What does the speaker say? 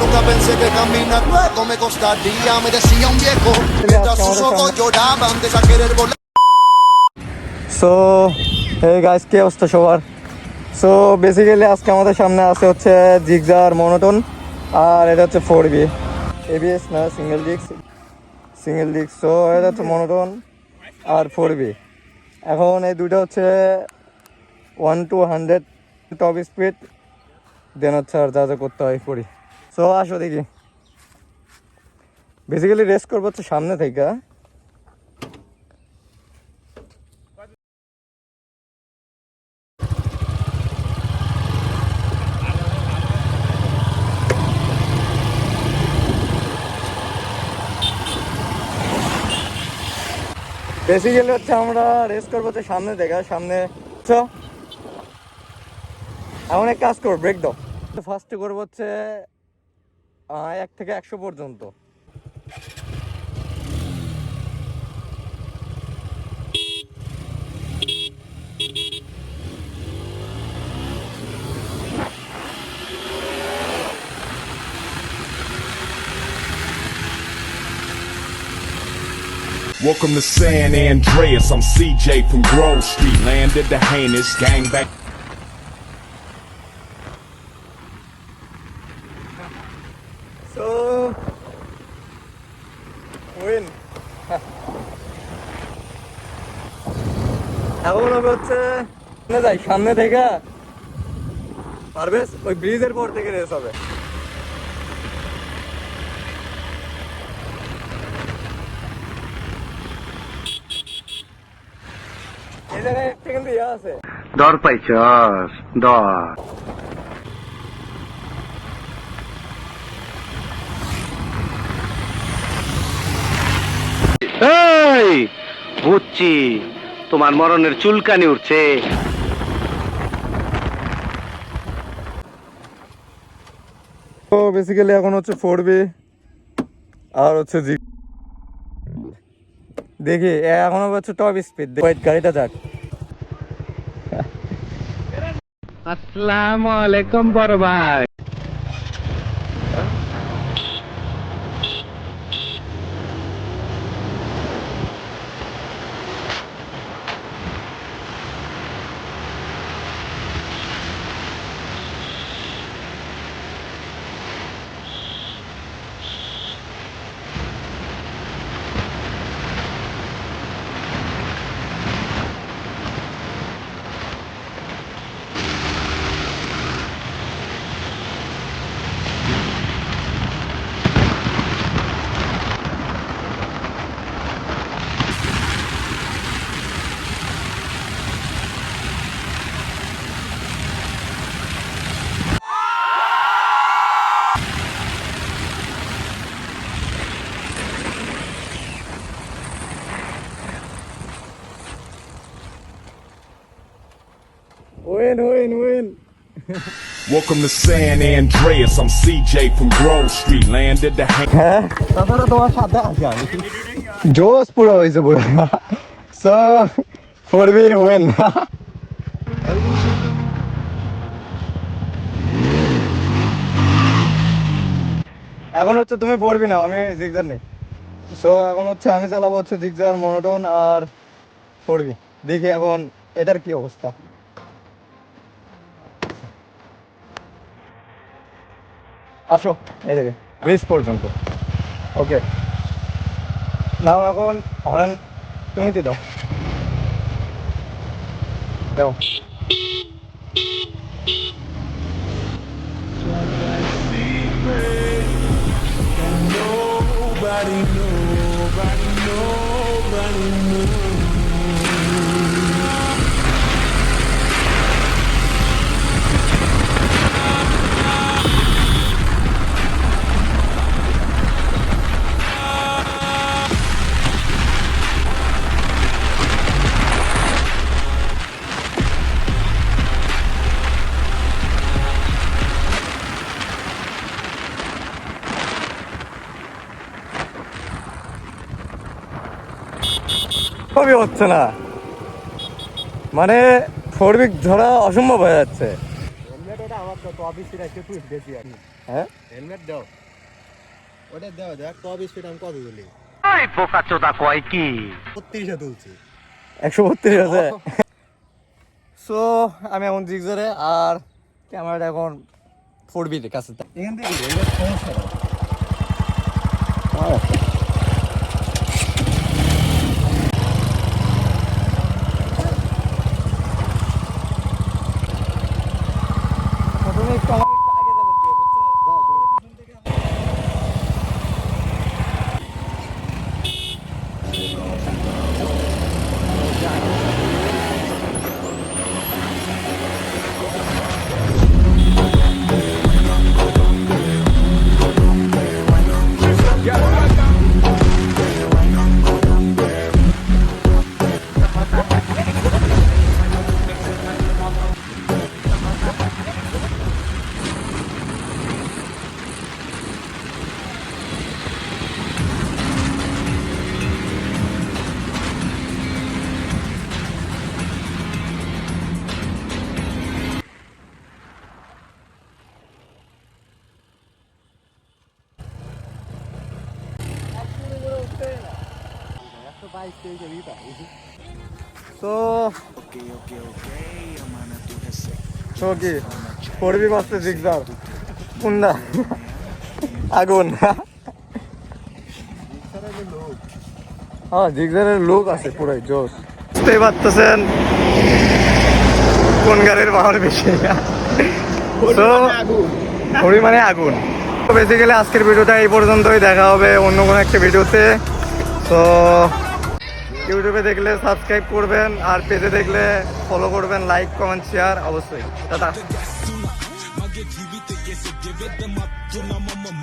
nunca pensé que caminar luego me costaría. Me decía un viejo, mientras sus ojos lloraban de querer volar. So hey guys কি অবস্থা সবার so basically আজকে আমাদের সামনে আছে হচ্ছে জিগজার মনোটন আর এটা হচ্ছে ফোর বি। এবিএস না single disc single disc so এটা হচ্ছে মনোটন আর ফোর বি। এখন এই দুটো হচ্ছে one two hundred top speed then হচ্ছে আর যা যা করতে হয় করি সো আসো দেখি। বেসিক্যালি রেস করব হচ্ছে সামনে থেকে। বেসিক্যালি হচ্ছে আমরা রেস করব হচ্ছে সামনে দেখা সামনে। এমন এক কাজ করো ব্রেক দাও। ফার্স্টে করব হচ্ছে এক থেকে একশো পর্যন্ত Welcome to San Andreas. I'm CJ from Grove Street. Landed the heinous gang back. এখন হবে হচ্ছে যাই, সামনে থেকে পারবে ওই ব্রিজের পর থেকে রেস হবে। দর পাইছস দর। এই, বুঝছি। তোমার মরণের চুলকানি উঠছে। তো বেসিক্যালি এখন হচ্ছে ফোর বি আর হচ্ছে জি দেখি এখন হচ্ছে টপ স্পিড ওয়েট গাড়িটা যাক। আসসালামু আলাইকুম বড় ভাই। Win win win Welcome to San Andreas. I'm CJ from Grove Street. Landed the heinous. হ্যাঁ তাছাড়া তোমার সাথে আছে আমি। জোস পুরো হয়েছে পুরো। সো ফোর বি উইন এখন হচ্ছে তুমি পড়বি না আমি জিগজার নেই। সো এখন হচ্ছে আমি চালাবো হচ্ছে জিগজার মনোটন আর পড়বি। দেখি এখন এটার কি অবস্থা। আসো এই দেখে ব্রিজ পর্যন্ত ওকে নাও এখন হরেন তুমি দিয়ে দাও দাও সবই হচ্ছে না। মানে ফোর উইক ধরা অসম্ভব হয়ে যাচ্ছে। হ্যাঁ? হেলমেট দাও। ওটা দাও দেখ স্পিড আমি কত তুলি? পোকা চোদা কয় কি? বত্রিশে তুলছি। একশো বত্রিশ আছে। সো আমি এখন জিগজারে আর ক্যামেরাটা এখন ফোর বির কাছে। এখান থেকে তো তো কি পড়বি বাসতে জিগজার কুন্দা আগুন হ্যাঁ জিগজারের লোক আছে পুরাই জোশ বুঝতেই পারতেছেন কোন গাড়ির পাওয়ার বেশি তো হরি মানে আগুন তো বেসিক্যালি আজকের ভিডিওটা এই পর্যন্তই দেখা হবে অন্য কোনো একটা ভিডিওতে তো ইউটিউবে দেখলে সাবস্ক্রাইব করবেন আর পেজে দেখলে ফলো করবেন লাইক কমেন্ট শেয়ার অবশ্যই। টাটা।